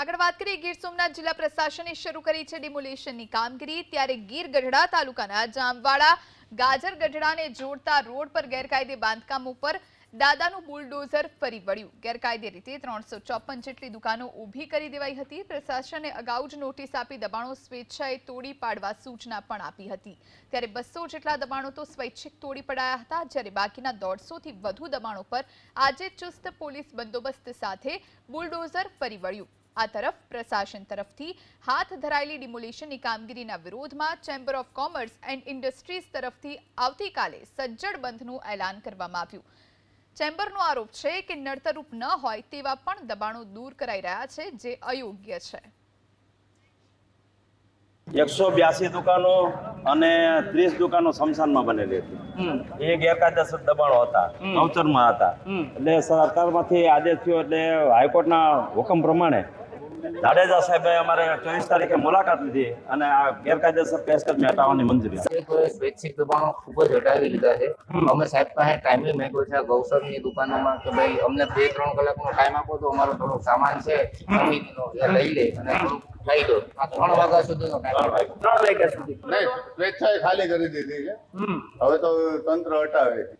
આગળ વાત કરીએ ગીર સોમનાથ જિલ્લા પ્રશાસને શરૂ કરી છે ડિમોલેશનની કામગીરી. ત્યારે ગીર ગઢડા તાલુકાના જામવાડા ગાજર ગઢડાને જોડતા રોડ પર ગેરકાયદે બાંધકામ ઉપર દાદાનું બુલડોઝર ફરી વળ્યું. ગેરકાયદે રીતે ત્રણસો ચોપન જેટલી દુકાનો ઊભી કરી દેવાઈ હતી. પ્રશાસને અગાઉ જ નોટિસ આપી દબાણો સ્વેચ્છાએ તોડી પાડવા સૂચના પણ આપી હતી. ત્યારે બસો જેટલા દબાણો તો સ્વૈચ્છિક તોડી પડાયા હતા. જ્યારે બાકીના દોઢસોથી વધુ દબાણો પર આજે ચુસ્ત પોલીસ બંદોબસ્ત સાથે બુલડોઝર ફરી વળ્યું. આ તરફ પ્રશાસન તરફથી હાથ ધરાયેલી ડિમોલિશનની કામગીરીના વિરોધમાં chamber of commerce and industries તરફથી આવતીકાલે સજ્જડ બંધનું એલાન કરવામાં આવ્યું. ચેમ્બરનો આરોપ છે કે નડતરરૂપ ન હોય તેવા પણ દબાણો દૂર કરાઈ રહ્યા છે જે અયોગ્ય છે. એકસો બ્યાસી દુકાનો અને ત્રીસ દુકાનો સ્મશાનમાં બનેલી હતી. એ ગેરકાયદેસર દબાણો હતા નવચરમાં હતા. એટલે સરકારમાંથી આદેશ થયો એટલે હાઈકોર્ટના હુકમ પ્રમાણે જાડેજા સાહેબે અમારે ચોવીસ તારીખે મુલાકાત લીધી અને આ ગેરકાયદેસર પેસ્કજને હટાવવાની મંજૂરી સ્વૈચ્છિક દબાણો ખૂબ જ હટાવી લીધા છે. અમે સાહેબ પાસે ટાઈમે મેગો છે. ગૌસરની દુકાનોમાં કે ભાઈ અમને બે ત્રણ કલાકનો ટાઈમ આપો તો અમારો થોડો સામાન છે લઈ લે અને લઈ આ ત્રણ વાગ્યા સુધીનો ટાઈમ નહીં સ્વેચ્છાએ ખાલી કરી દીધી છે. હવે તો તંત્ર હટાવે છે.